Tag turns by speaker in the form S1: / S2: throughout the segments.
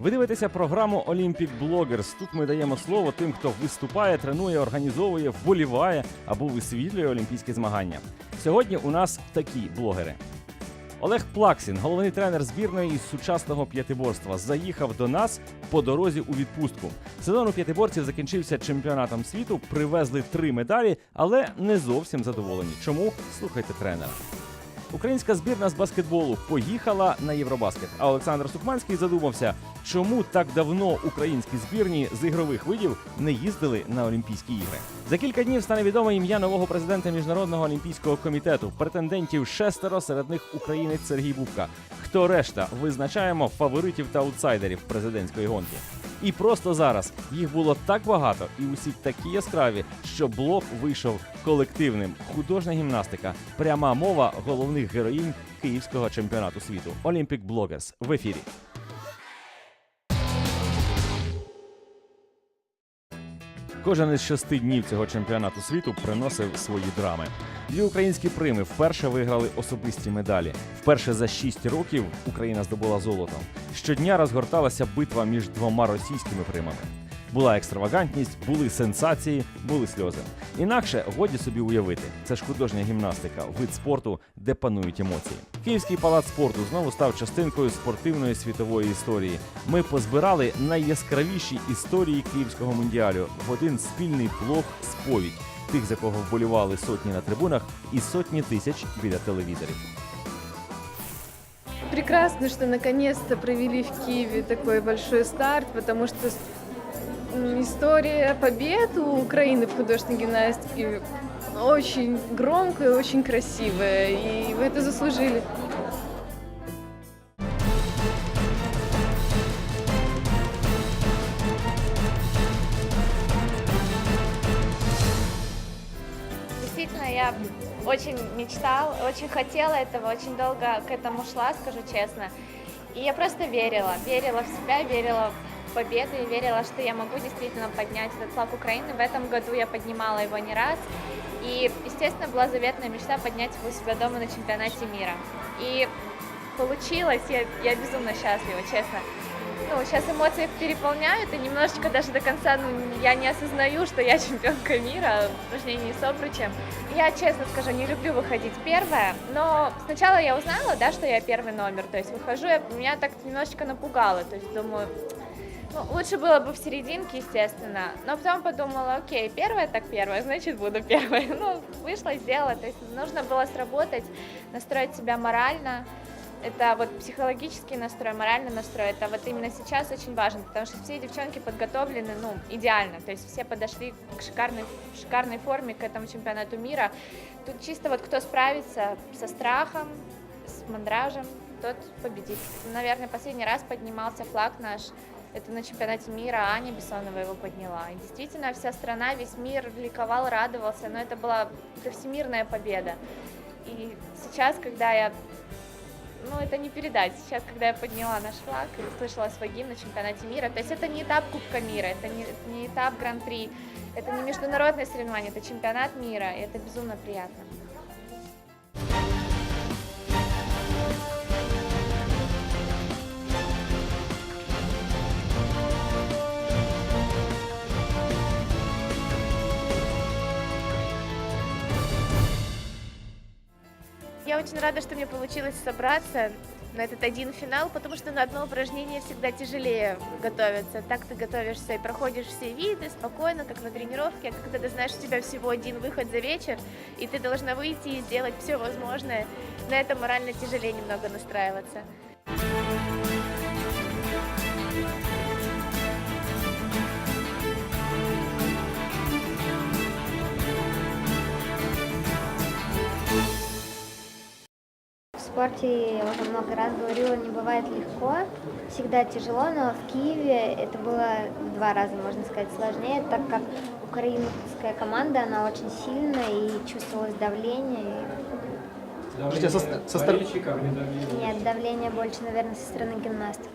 S1: Ви дивитеся програму Olympic Bloggers. Тут ми даємо слово тим, хто виступає, тренує, організовує, вболіває або висвітлює олімпійські змагання. Сьогодні у нас такі блогери. Олег Плаксін, головний тренер збірної із сучасного п'ятиборства, заїхав до нас по дорозі у відпустку. Сезон у п'ятиборців закінчився чемпіонатом світу. Привезли три медалі, але не зовсім задоволені. Чому слухайте тренера? Українська збірна з баскетболу поїхала на Євробаскет. А Олександр Сукманський задумався, чому так давно українські збірні з ігрових видів не їздили на Олімпійські ігри. За кілька днів стане відоме ім'я нового президента міжнародного олімпійського комітету. Претендентів шестеро серед них українець Сергій Бубка. Хто решта визначаємо фаворитів та аутсайдерів президентської гонки. І просто зараз їх було так багато, і усі такі яскраві, що блок вийшов колективним. Художня гімнастика, пряма мова головних героїнь київського чемпіонату світу. Olympic Bloggers в ефірі. Кожен із шести днів цього чемпіонату світу приносив свої драми. Дві українські прими вперше виграли особисті медалі. Вперше за шість років Україна здобула золото. Щодня розгорталася битва між двома російськими примами. Була екстравагантність, були сенсації, були сльози. Інакше годі собі уявити. Це ж художня гімнастика, вид спорту, де панують емоції. Київський палац спорту знову став частинкою спортивної світової історії. Ми позбирали найяскравіші історії київського мундіалю в один спільний блог сповідь тих, за кого вболівали сотні на трибунах, і сотні тисяч біля телевізорів.
S2: Прекрасно, что наконец-то провели в Киеве такой большой старт, с- м, история побед у Украины в художественной гимнастике очень громкая, очень красивая, и вы это заслужили.
S3: Действительно, я очень мечтала, очень хотела этого, очень долго к этому шла, скажу честно. И я просто верила, верила в себя, верила в победу и верила, что я могу действительно поднять этот флаг Украины. В этом году я поднимала его не раз. И, естественно, была заветная мечта поднять его у себя дома на чемпионате мира. И получилось, я, я безумно счастлива, честно. Ну, сейчас эмоции переполняют, и немножечко даже до конца ну, я не осознаю, что я чемпионка мира в упражнении с обручем. Я, честно скажу, не люблю выходить первая, но сначала я узнала, да, что я первый номер, то есть выхожу, я, меня так немножечко напугало, то есть думаю, ну, лучше было бы в серединке, естественно, но потом подумала, окей, первая так первая, значит буду первой. Ну, вышла, сделала, то есть нужно было сработать, настроить себя морально, это вот психологический настрой, моральный настрой, это вот именно сейчас очень важно, потому что все девчонки подготовлены, ну, идеально, то есть все подошли к шикарной, шикарной форме к этому чемпионату мира. Тут чисто вот кто справится со страхом, с мандражем, тот победит. Наверное, последний раз поднимался флаг наш, это на чемпионате мира, Аня Бессонова его подняла. И действительно, вся страна, весь мир ликовал, радовался, но это была это всемирная победа. И сейчас, когда я ну, это не передать. Сейчас, когда я подняла наш флаг и услышала свой гимн на чемпионате мира, то есть это не этап Кубка мира, это не, не этап Гран-при, это не международное соревнование, это чемпионат мира, и это безумно приятно. Очень рада, что мне получилось собраться на этот один финал, потому что на одно упражнение всегда тяжелее готовиться. Так ты готовишься и проходишь все виды спокойно, как на тренировке, а когда ты знаешь, у тебя всего один выход за вечер, и ты должна выйти и сделать все возможное, на это морально тяжелее немного настраиваться.
S4: Спорте, я уже много раз говорила, не бывает легко, всегда тяжело, но в Киеве это было в два раза, можно сказать, сложнее, так как украинская команда, она очень сильная и чувствовалось давление.
S5: Скажите, со, со стор-
S4: И нет, давление больше, наверное, со стороны гимнасток.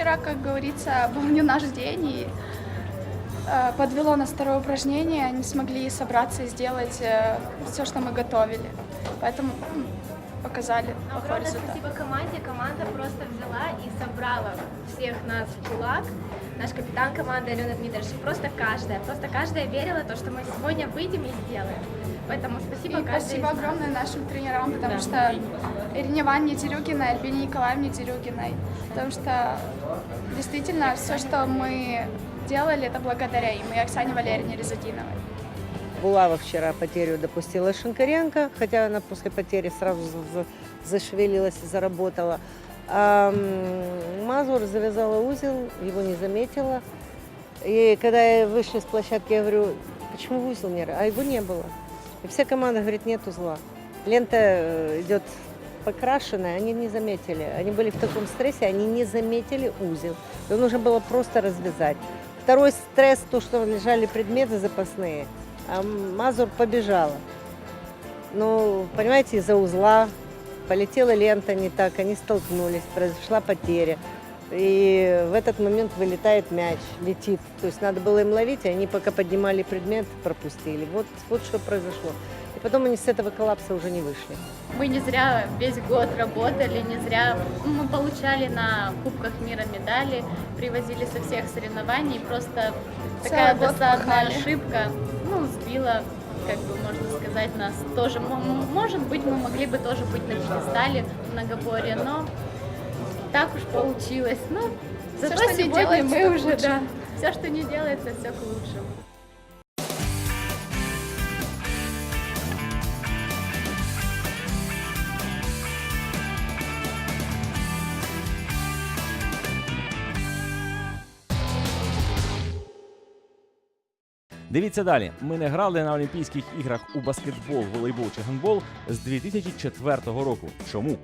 S6: Вчера, как говорится, был не наш день, и э, подвело нас второе упражнение, не смогли собраться и сделать все, что мы готовили. Поэтому показали плохой
S7: Огромное
S6: результат.
S7: спасибо команде. Команда просто взяла и собрала всех нас в кулак. Наш капитан команды Алена Дмитриевич. Просто каждая, просто каждая верила в то, что мы сегодня выйдем и сделаем. Поэтому спасибо
S6: И спасибо огромное нашим тренерам, потому что Ирине Ивановне Терюгиной, Альбине Николаевне Терюгиной, потому что действительно все, что мы делали, это благодаря им, и Оксане Валерьевне Резадиновой.
S8: Булава вчера потерю допустила Шинкаренко, хотя она после потери сразу за- за- зашевелилась и заработала. А м, Мазур завязала узел, его не заметила. И когда я вышли с площадки, я говорю, почему узел не ра-?» А его не было. И вся команда говорит, нет узла. Лента э, идет покрашенная, они не заметили. Они были в таком стрессе, они не заметили узел. Его нужно было просто развязать. Второй стресс, то, что лежали предметы запасные, а Мазур побежала. Ну, понимаете, из-за узла полетела лента не так, они столкнулись, произошла потеря. И в этот момент вылетает мяч, летит. То есть надо было им ловить, и они пока поднимали предмет, пропустили. Вот, вот что произошло. И потом они с этого коллапса уже не вышли.
S9: Мы не зря весь год работали, не зря мы получали на Кубках мира медали, привозили со всех соревнований. Просто такая
S6: Целый год
S9: досадная
S6: пахали.
S9: ошибка, ну, сбила, как бы можно сказать, нас тоже. Может быть, мы могли бы тоже быть на пьедестале в многоборье, но так уж получилось. Ну, зато
S6: что не
S9: сегодня
S6: делается,
S9: мы уже, да, все, что не делается, все к лучшему.
S1: Дивіться далі. Ми не грали на Олімпійських іграх у баскетбол, волейбол чи гандбол з 2004 року. Чому?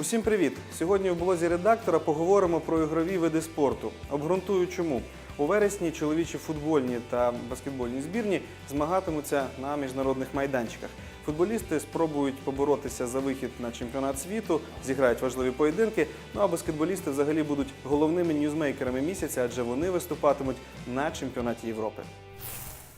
S5: Усім привіт! Сьогодні у блозі редактора поговоримо про ігрові види спорту. Обґрунтую чому. У вересні чоловічі футбольні та баскетбольні збірні змагатимуться на міжнародних майданчиках. Футболісти спробують поборотися за вихід на чемпіонат світу, зіграють важливі поєдинки. Ну а баскетболісти взагалі будуть головними ньюзмейкерами місяця, адже вони виступатимуть на чемпіонаті Європи.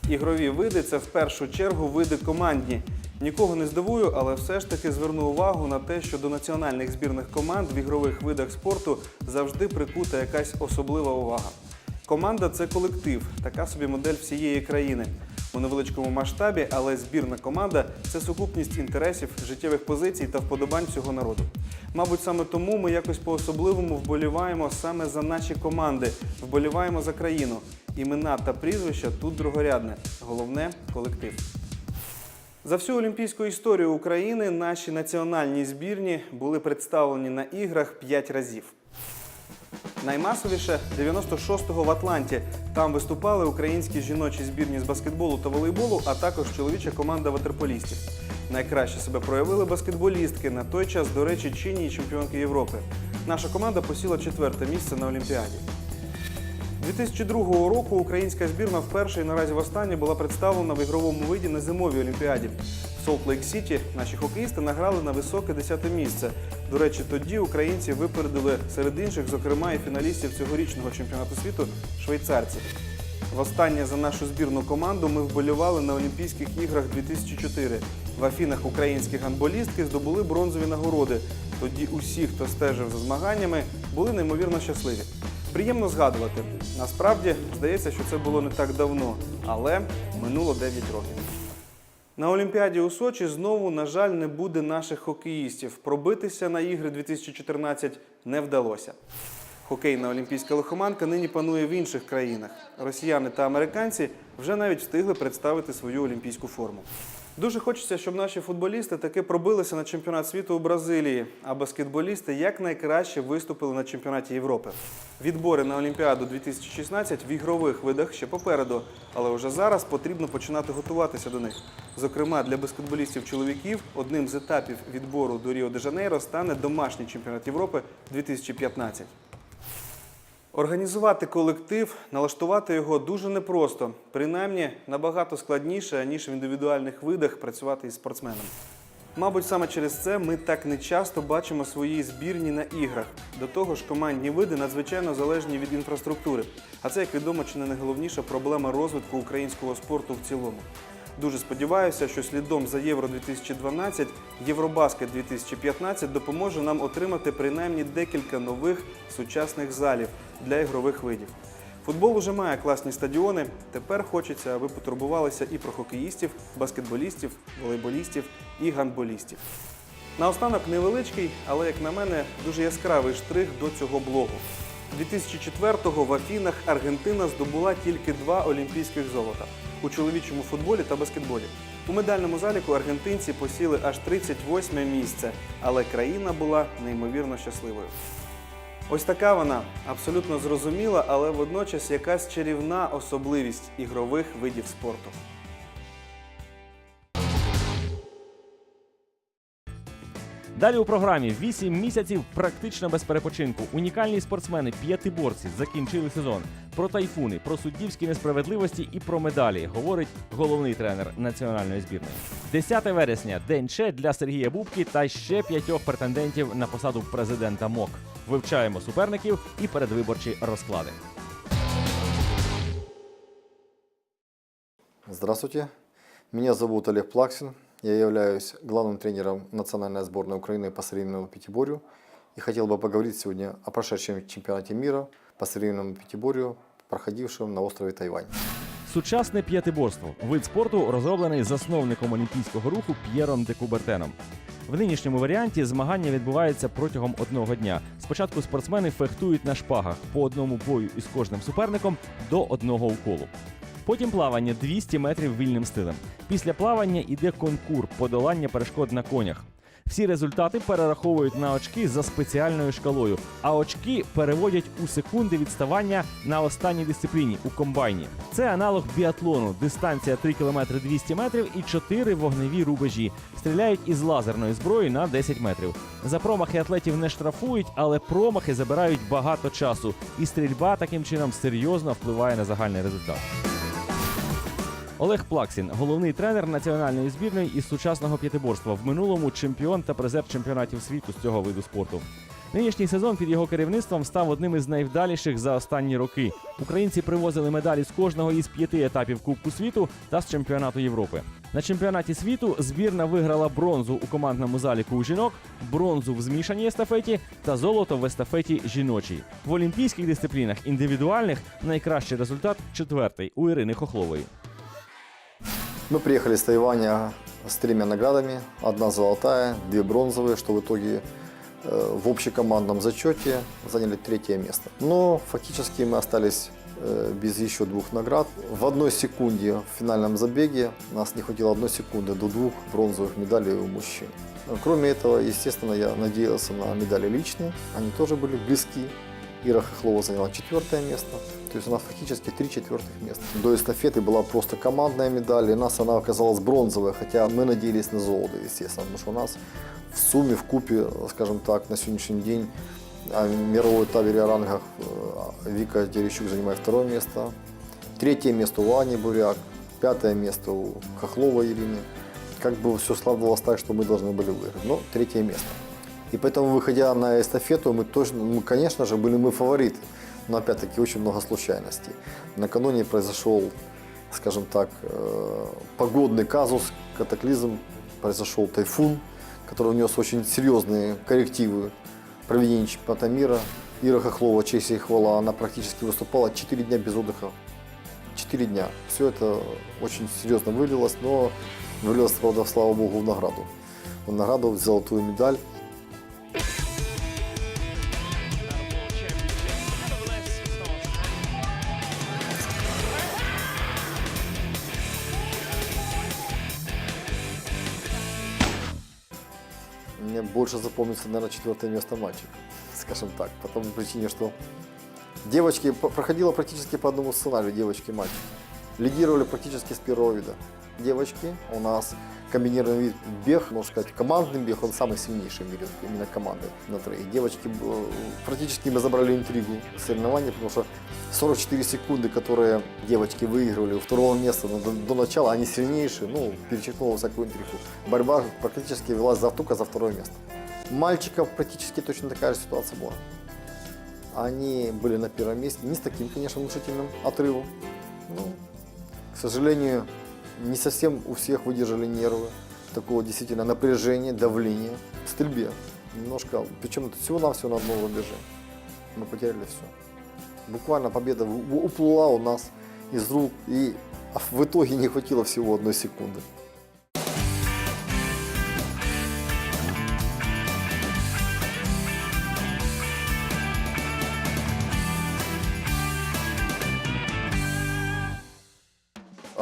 S5: Ігрові види це в першу чергу види командні. Нікого не здивую, але все ж таки зверну увагу на те, що до національних збірних команд в ігрових видах спорту завжди прикута якась особлива увага. Команда це колектив, така собі модель всієї країни. У невеличкому масштабі, але збірна команда це сукупність інтересів, життєвих позицій та вподобань всього народу. Мабуть, саме тому ми якось по-особливому вболіваємо саме за наші команди, вболіваємо за країну. Імена та прізвища тут другорядне. Головне колектив. За всю олімпійську історію України наші національні збірні були представлені на іграх 5 разів. Наймасовіше 96-го в Атланті. Там виступали українські жіночі збірні з баскетболу та волейболу, а також чоловіча команда ватерполістів. Найкраще себе проявили баскетболістки на той час, до речі, чинні чемпіонки Європи. Наша команда посіла четверте місце на Олімпіаді. 2002 року українська збірна вперше і наразі востаннє була представлена в ігровому виді на зимовій олімпіаді. В Солт-Лейк-Сіті наші хокеїсти награли на високе 10 місце. До речі, тоді українці випередили серед інших, зокрема і фіналістів цьогорічного чемпіонату світу швейцарців. Востаннє за нашу збірну команду ми вболівали на Олімпійських іграх 2004. В Афінах українські гандболістки здобули бронзові нагороди. Тоді усі, хто стежив за змаганнями, були неймовірно щасливі. Приємно згадувати. Насправді, здається, що це було не так давно, але минуло 9 років. На Олімпіаді у Сочі знову, на жаль, не буде наших хокеїстів. Пробитися на ігри 2014 не вдалося. Хокейна олімпійська лихоманка нині панує в інших країнах. Росіяни та американці вже навіть встигли представити свою олімпійську форму. Дуже хочеться, щоб наші футболісти таки пробилися на чемпіонат світу у Бразилії, а баскетболісти якнайкраще виступили на чемпіонаті Європи. Відбори на Олімпіаду 2016 в ігрових видах ще попереду, але вже зараз потрібно починати готуватися до них. Зокрема, для баскетболістів чоловіків одним з етапів відбору до Ріо де Жанейро стане домашній чемпіонат Європи 2015. Організувати колектив, налаштувати його дуже непросто, принаймні набагато складніше, ніж в індивідуальних видах працювати із спортсменом. Мабуть, саме через це ми так не часто бачимо свої збірні на іграх. До того ж, командні види надзвичайно залежні від інфраструктури. А це, як відомо, чи не найголовніша проблема розвитку українського спорту в цілому. Дуже сподіваюся, що слідом за Євро 2012 Євробаскет 2015 допоможе нам отримати принаймні декілька нових сучасних залів для ігрових видів. Футбол уже має класні стадіони. Тепер хочеться, аби потурбувалися і про хокеїстів, баскетболістів, волейболістів і гандболістів. Наостанок невеличкий, але, як на мене, дуже яскравий штрих до цього блогу. 2004-го в Афінах Аргентина здобула тільки два олімпійських золота у чоловічому футболі та баскетболі. У медальному заліку аргентинці посіли аж 38 місце, але країна була неймовірно щасливою. Ось така вона абсолютно зрозуміла, але водночас якась чарівна особливість ігрових видів спорту.
S1: Далі у програмі 8 місяців практично без перепочинку. Унікальні спортсмени, п'ятиборці закінчили сезон. Про тайфуни, про суддівські несправедливості і про медалі говорить головний тренер національної збірної. 10 вересня день Че для Сергія Бубки та ще п'ятьох претендентів на посаду президента МОК. Вивчаємо суперників і передвиборчі розклади.
S10: Здравствуйте, меня зовут Олег Плаксин. Я являюсь главным тренером национальной сборной Украины по современному пятиборью и хотел бы поговорить сегодня о прошедшем чемпионате мира по современному пятиборью, проходившем на острове Тайвань.
S1: Сучасне п'ятиборство вид спорту розроблений засновником олімпійського руху П'єром де Кубертеном. В нинішньому варіанті змагання відбуваються протягом одного дня. Спочатку спортсмени фехтують на шпагах по одному бою із кожним суперником до одного уколу. Потім плавання 200 метрів вільним стилем. Після плавання йде конкур подолання перешкод на конях. Всі результати перераховують на очки за спеціальною шкалою, а очки переводять у секунди відставання на останній дисципліні у комбайні. Це аналог біатлону, дистанція 3 км 200 метрів і 4 вогневі рубежі. Стріляють із лазерної зброї на 10 метрів. За промахи атлетів не штрафують, але промахи забирають багато часу, і стрільба таким чином серйозно впливає на загальний результат. Олег Плаксін, головний тренер національної збірної із сучасного п'ятиборства, в минулому чемпіон та призер чемпіонатів світу з цього виду спорту. Нинішній сезон під його керівництвом став одним із найвдаліших за останні роки. Українці привозили медалі з кожного із п'яти етапів Кубку світу та з чемпіонату Європи. На чемпіонаті світу збірна виграла бронзу у командному заліку у жінок, бронзу в змішаній естафеті та золото в естафеті жіночій. В олімпійських дисциплінах індивідуальних найкращий результат четвертий у Ірини Хохлової.
S10: Мы приехали с Тайваня с тремя наградами. Одна золотая, две бронзовые, что в итоге э, в общекомандном зачете заняли третье место. Но фактически мы остались э, без еще двух наград. В одной секунде в финальном забеге нас не хватило одной секунды до двух бронзовых медалей у мужчин. Кроме этого, естественно, я надеялся на медали личные. Они тоже были близки. Ира Хохлова заняла четвертое место. То есть у нас фактически три четвертых места. До эстафеты была просто командная медаль, и у нас она оказалась бронзовая, хотя мы надеялись на золото, естественно, потому что у нас в сумме, в купе, скажем так, на сегодняшний день а, мировой табеле о рангах э, Вика Терещук занимает второе место. Третье место у Ани Буряк, пятое место у Хохлова Ирины. Как бы все складывалось так, что мы должны были выиграть. Но третье место. И поэтому, выходя на эстафету, мы точно, ну, конечно же, были мы фавориты. Но опять-таки очень много случайностей. Накануне произошел, скажем так, э, погодный казус, катаклизм, произошел тайфун, который внес очень серьезные коррективы проведения чемпионата мира. Ира Хохлова, честь и хвала, она практически выступала 4 дня без отдыха. 4 дня. Все это очень серьезно вылилось, но вылилось, правда, слава богу, в награду. В награду в золотую медаль. Запомнится, наверное, четвертое место мальчик, скажем так, по той причине, что девочки проходило практически по одному сценарию, девочки и. Лидировали практически с первого вида. Девочки у нас комбинированный вид бег, можно сказать, командный бег, он самый сильнейший в мире, именно команды на троих. Девочки, э, практически мы забрали интригу соревнований, потому что 44 секунды, которые девочки выигрывали у второго места ну, до, до начала, они сильнейшие, ну, перечеркнула всякую интригу. Борьба практически велась за, только за второе место. Мальчиков практически точно такая же ситуация была. Они были на первом месте, не с таким, конечно, внушительным отрывом. Ну, к сожалению, не совсем у всех выдержали нервы такого действительно напряжения, давления в стрельбе. Немножко, причем это всего-навсего на одном рубеже. Мы потеряли все. Буквально победа уплыла у нас из рук, и в итоге не хватило всего одной секунды.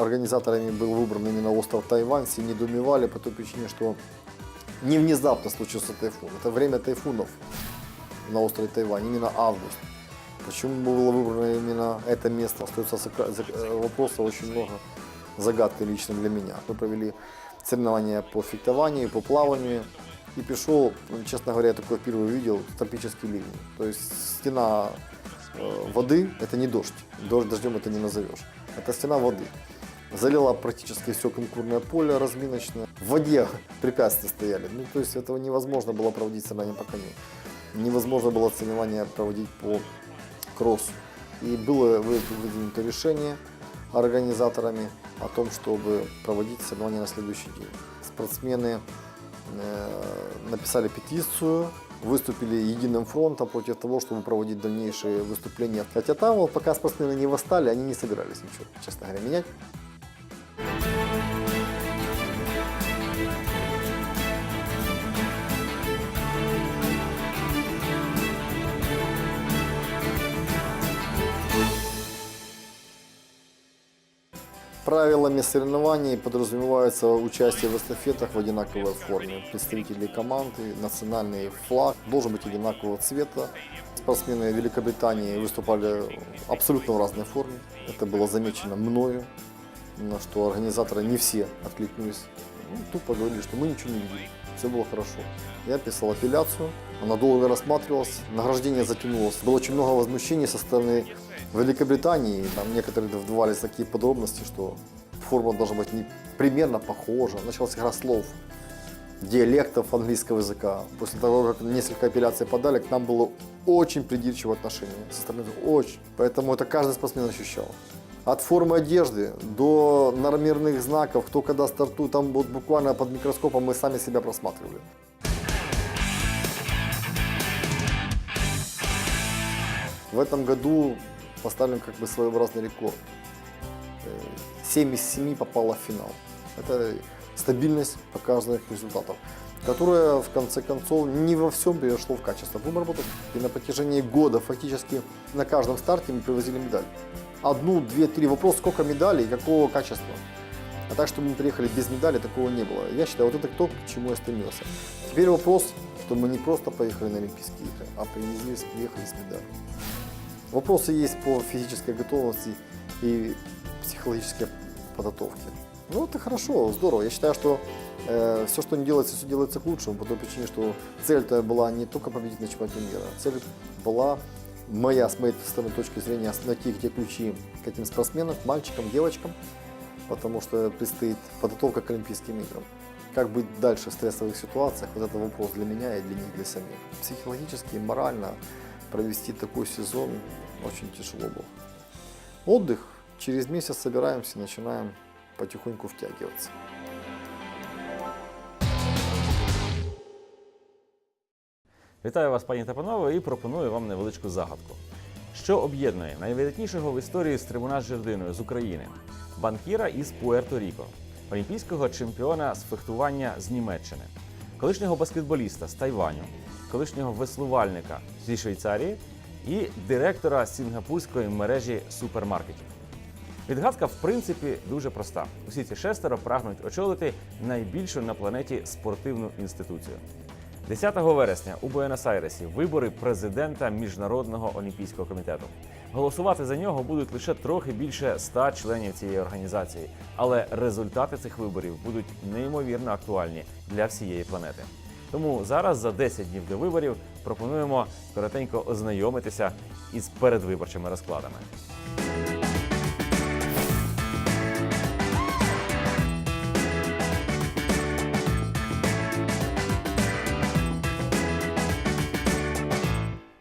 S10: Организаторами был выбран именно остров Тайвань. Все недоумевали по той причине, что не внезапно случился тайфун. Это время тайфунов на острове Тайвань, именно август. Почему было выбрано именно это место, остается э, вопросов очень много, загадки лично для меня. Мы провели соревнования по фехтованию, по плаванию. И пришел, честно говоря, я такое впервые видел, тропический ливень. То есть стена э, воды – это не дождь, дождь дождем это не назовешь. Это стена воды. Залила практически все конкурное поле разминочное. В воде препятствия стояли. Ну, то есть этого невозможно было проводить соревнования по коню. Невозможно было соревнования проводить по кроссу. И было вы- выдвинуто решение организаторами о том, чтобы проводить соревнования на следующий день. Спортсмены э, написали петицию, выступили единым фронтом против того, чтобы проводить дальнейшие выступления. Хотя там, пока спортсмены не восстали, они не собирались ничего, честно говоря, менять. Правилами соревнований подразумевается участие в эстафетах в одинаковой форме. Представители команды, национальный флаг должен быть одинакового цвета. Спортсмены Великобритании выступали абсолютно в разной форме. Это было замечено мною, на что организаторы не все откликнулись. Ну, тупо говорили, что мы ничего не видели. Все было хорошо. Я писал апелляцию, она долго рассматривалась, награждение затянулось. Было очень много возмущений со стороны Великобритании. Там некоторые вдавались такие подробности, что форма должна быть не примерно похожа. Началась игра слов, диалектов английского языка. После того, как несколько апелляций подали, к нам было очень придирчивое отношение со стороны очень. Поэтому это каждый спортсмен ощущал. От формы одежды до нормированных знаков, кто когда стартует, там вот буквально под микроскопом мы сами себя просматривали. В этом году поставлен как бы своеобразный рекорд. Э, 7 из 7 попало в финал. Это стабильность показанных результатов, которая в конце концов не во всем перешло в качество. Будем работать. И на протяжении года фактически на каждом старте мы привозили медаль. Одну, две, три. Вопрос, сколько медалей какого качества. А так, чтобы мы приехали без медали, такого не было. Я считаю, вот это то, к чему я стремился. Теперь вопрос, что мы не просто поехали на Олимпийские игры, а привезли, приехали с медалью. Вопросы есть по физической готовности и психологической подготовке. Ну, это хорошо, здорово. Я считаю, что все, что не делается, все делается к лучшему, по той причине, что цель-то была не только победить на чемпионате мира. Цель была моя, с моей стороны, точки зрения, найти где ключи к этим спортсменам, мальчикам, девочкам, потому что предстоит подготовка к Олимпийским играм. Как быть дальше в стрессовых ситуациях, вот это вопрос для меня и для них, для самих. Психологически, морально провести такой сезон очень тяжело было. Отдых. Через месяц собираемся, начинаем потихоньку втягиваться.
S1: Вітаю вас, пані та панове, і пропоную вам невеличку загадку. Що об'єднує найвидатнішого в історії стрибуна з жердиною з України, банкіра із Пуерто-Ріко, олімпійського чемпіона з фехтування з Німеччини, колишнього баскетболіста з Тайваню, колишнього веслувальника зі Швейцарії і директора сінгапурської мережі супермаркетів. Відгадка, в принципі, дуже проста. Усі ці шестеро прагнуть очолити найбільшу на планеті спортивну інституцію. 10 вересня у Буенос-Айресі вибори президента Міжнародного олімпійського комітету. Голосувати за нього будуть лише трохи більше ста членів цієї організації, але результати цих виборів будуть неймовірно актуальні для всієї планети. Тому зараз, за 10 днів до виборів, пропонуємо коротенько ознайомитися із передвиборчими розкладами.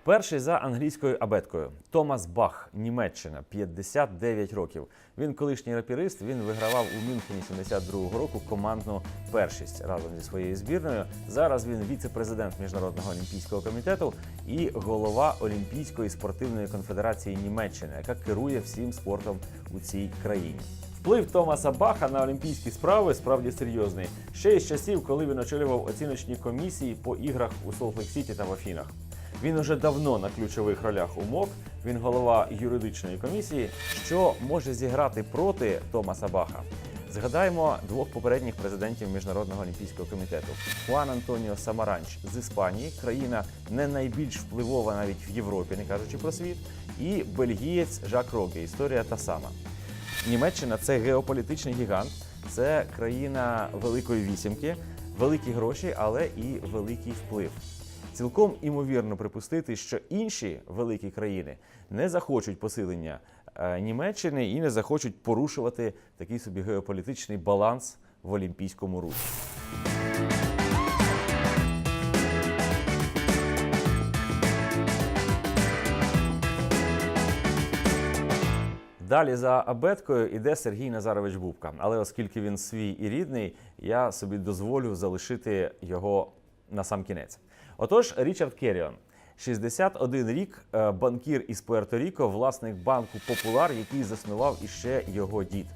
S1: Перший за англійською абеткою Томас Бах, Німеччина, 59 років. Він колишній рапірист. Він вигравав у Мюнхені 72-го року командну першість разом зі своєю збірною. Зараз він віце-президент міжнародного олімпійського комітету і голова Олімпійської спортивної конфедерації Німеччини, яка керує всім спортом у цій країні. Вплив Томаса Баха на олімпійські справи справді серйозний. Ще із часів, коли він очолював оціночні комісії по іграх у Солт-Лейк-Сіті та в Афінах. Він уже давно на ключових ролях у МОК. Він голова юридичної комісії, що може зіграти проти Томаса Баха. Згадаємо двох попередніх президентів міжнародного олімпійського комітету: Хуан Антоніо Самаранч з Іспанії, країна не найбільш впливова навіть в Європі, не кажучи про світ, і бельгієць Жак Роге. Історія та сама. Німеччина це геополітичний гігант, це країна великої вісімки, великі гроші, але і великий вплив. Цілком імовірно припустити, що інші великі країни не захочуть посилення е, Німеччини і не захочуть порушувати такий собі геополітичний баланс в олімпійському русі. Далі за абеткою іде Сергій Назарович Бубка. Але оскільки він свій і рідний, я собі дозволю залишити його на сам кінець. Отож, Річард Керріон. 61 рік, е, банкір із Пуерто-Ріко, власник банку Популар, який заснував іще його дід.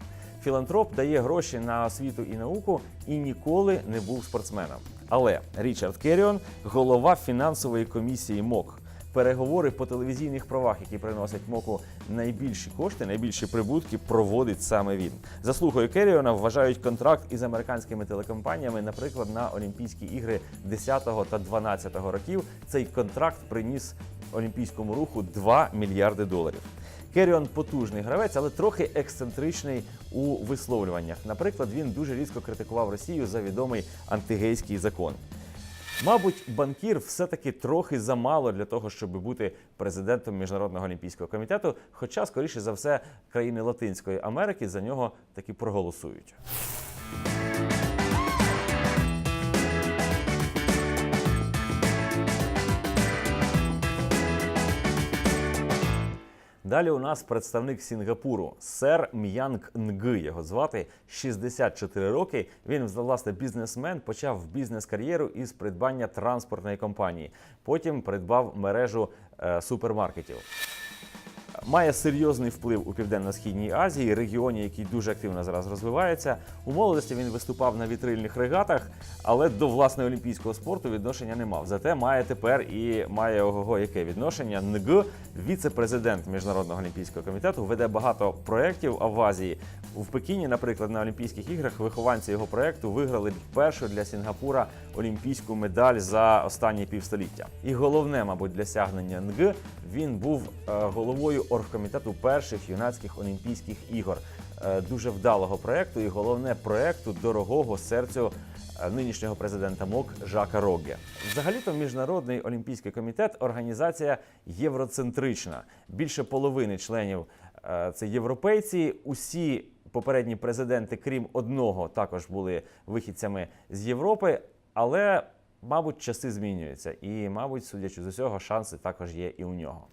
S1: Філантроп дає гроші на освіту і науку і ніколи не був спортсменом. Але Річард Керріон голова фінансової комісії МОК. Переговори по телевізійних правах, які приносять моку найбільші кошти, найбільші прибутки, проводить саме він. Заслугою Керріона вважають контракт із американськими телекомпаніями, наприклад, на Олімпійські ігри 10 та 12 років. Цей контракт приніс олімпійському руху 2 мільярди доларів. Керріон потужний гравець, але трохи ексцентричний у висловлюваннях. Наприклад, він дуже різко критикував Росію за відомий антигейський закон. Мабуть, банкір все-таки трохи замало для того, щоб бути президентом міжнародного олімпійського комітету. Хоча, скоріше за все, країни Латинської Америки за нього таки проголосують. Далі у нас представник Сінгапуру, сер М'янг Нг. Його звати 64 роки. Він власне бізнесмен, почав бізнес-кар'єру із придбання транспортної компанії. Потім придбав мережу е, супермаркетів. Має серйозний вплив у південно-східній Азії, регіоні, який дуже активно зараз розвивається. У молодості він виступав на вітрильних регатах, але до власне олімпійського спорту відношення не мав. Зате має тепер і має ого яке відношення. НГ, віце-президент міжнародного олімпійського комітету, веде багато проєктів в Азії. В Пекіні, наприклад, на Олімпійських іграх вихованці його проєкту виграли першу для Сінгапура олімпійську медаль за останні півстоліття. І головне, мабуть, досягнення НГ він був е, головою оргкомітету перших юнацьких олімпійських ігор. Е, Дуже вдалого проєкту і головне проєкту дорогого серцю е, нинішнього президента МОК Жака Роге. Взагалі-то міжнародний олімпійський комітет організація євроцентрична. Більше половини членів це європейці. Усі попередні президенти, крім одного, також були вихідцями з Європи, але. Мабуть, часи змінюються, і, мабуть, судячи з усього, шанси також є і у нього.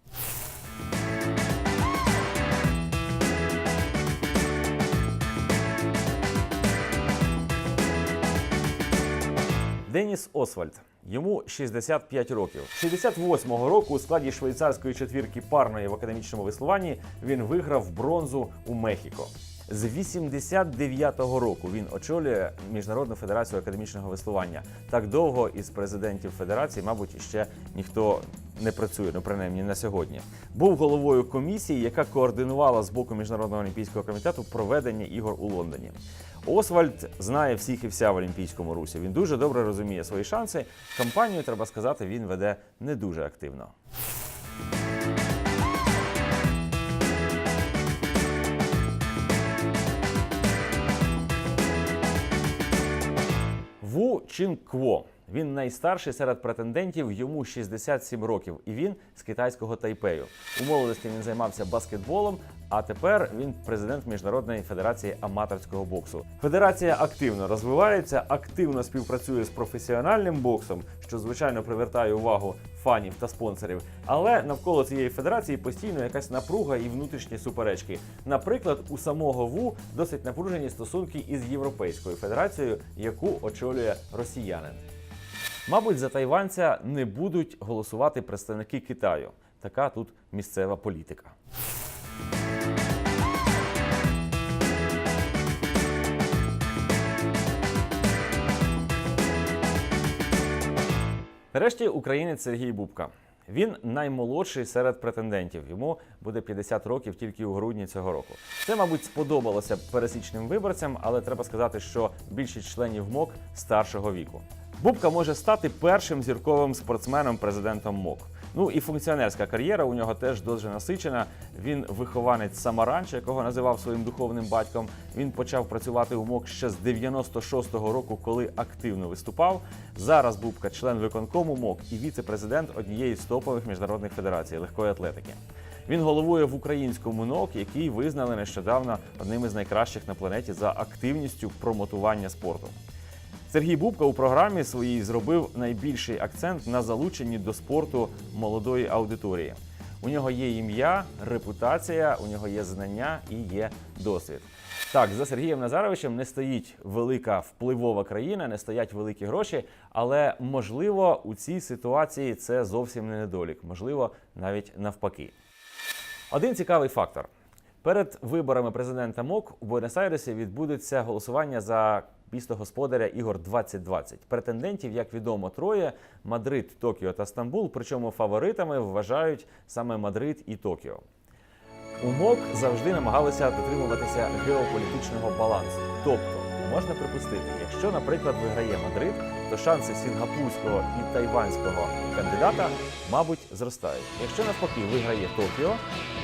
S1: Деніс Освальд. Йому 65 років. 68-го року у складі швейцарської четвірки парної в академічному веслуванні він виграв бронзу у Мехіко. З 89-го року він очолює Міжнародну федерацію академічного веслування. Так довго із президентів федерації, мабуть, ще ніхто не працює, ну принаймні на сьогодні. Був головою комісії, яка координувала з боку Міжнародного олімпійського комітету проведення ігор у Лондоні. Освальд знає всіх і вся в олімпійському русі. Він дуже добре розуміє свої шанси. Кампанію, треба сказати, він веде не дуже активно. Ву Чин Кво. Він найстарший серед претендентів, йому 67 років, і він з китайського Тайпею. У молодості він займався баскетболом, а тепер він президент Міжнародної федерації аматорського боксу. Федерація активно розвивається, активно співпрацює з професіональним боксом, що звичайно привертає увагу фанів та спонсорів. Але навколо цієї федерації постійно якась напруга і внутрішні суперечки. Наприклад, у самого ВУ досить напружені стосунки із Європейською федерацією, яку очолює росіянин. Мабуть, за тайванця не будуть голосувати представники Китаю. Така тут місцева політика. Нарешті українець Сергій Бубка. Він наймолодший серед претендентів. Йому буде 50 років тільки у грудні цього року. Це, мабуть, сподобалося пересічним виборцям, але треба сказати, що більшість членів МОК старшого віку. Бубка може стати першим зірковим спортсменом президентом МОК. Ну і функціонерська кар'єра у нього теж дуже насичена. Він вихованець Самаранча, якого називав своїм духовним батьком. Він почав працювати у МОК ще з 96-го року, коли активно виступав. Зараз Бубка член виконкому МОК і віце-президент однієї з топових міжнародних федерацій легкої атлетики. Він головує в українському НОК, який визнали нещодавно одним із найкращих на планеті за активністю промотування спорту. Сергій Бубка у програмі своїй зробив найбільший акцент на залученні до спорту молодої аудиторії. У нього є ім'я, репутація, у нього є знання і є досвід. Так, за Сергієм Назаровичем не стоїть велика впливова країна, не стоять великі гроші, але можливо у цій ситуації це зовсім не недолік, можливо, навіть навпаки. Один цікавий фактор. Перед виборами президента МОК у Буенос-Айресі відбудеться голосування за місто господаря ігор 2020. Претендентів, як відомо, троє: Мадрид, Токіо та Стамбул. Причому фаворитами вважають саме Мадрид і Токіо. У МОК завжди намагалися дотримуватися геополітичного балансу. Тобто, можна припустити, якщо, наприклад, виграє Мадрид, то шанси сінгапурського і тайванського кандидата, мабуть, зростають. Якщо навпаки виграє Токіо,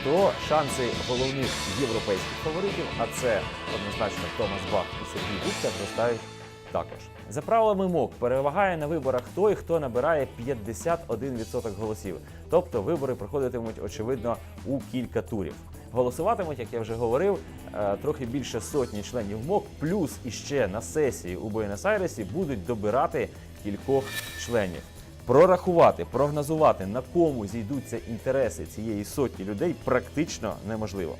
S1: то шанси головних європейських фаворитів, а це однозначно Томас Бах і Сергій Бубка, зростають також. За правилами МОК перевагає на виборах той, хто набирає 51% голосів. Тобто вибори проходитимуть, очевидно, у кілька турів. Голосуватимуть, як я вже говорив, е, трохи більше сотні членів МОК, плюс іще на сесії у Буенос-Айресі будуть добирати кількох членів. Прорахувати, прогнозувати, на кому зійдуться інтереси цієї сотні людей, практично неможливо.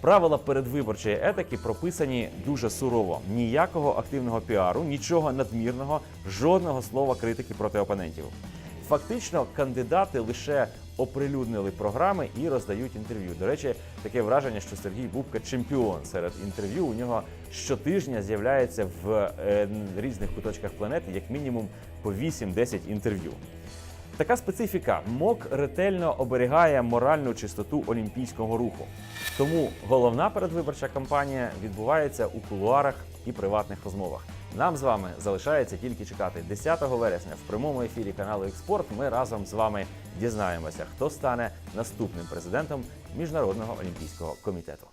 S1: Правила передвиборчої етики прописані дуже сурово. Ніякого активного піару, нічого надмірного, жодного слова критики проти опонентів. Фактично, кандидати лише оприлюднили програми і роздають інтерв'ю. До речі, таке враження, що Сергій Бубка чемпіон серед інтерв'ю. У нього щотижня з'являється в е, різних куточках планети як мінімум по 8-10 інтерв'ю. Така специфіка МОК ретельно оберігає моральну чистоту олімпійського руху. Тому головна передвиборча кампанія відбувається у кулуарах і приватних розмовах. Нам з вами залишається тільки чекати 10 вересня в прямому ефірі каналу Експорт. Ми разом з вами дізнаємося, хто стане наступним президентом Міжнародного олімпійського комітету.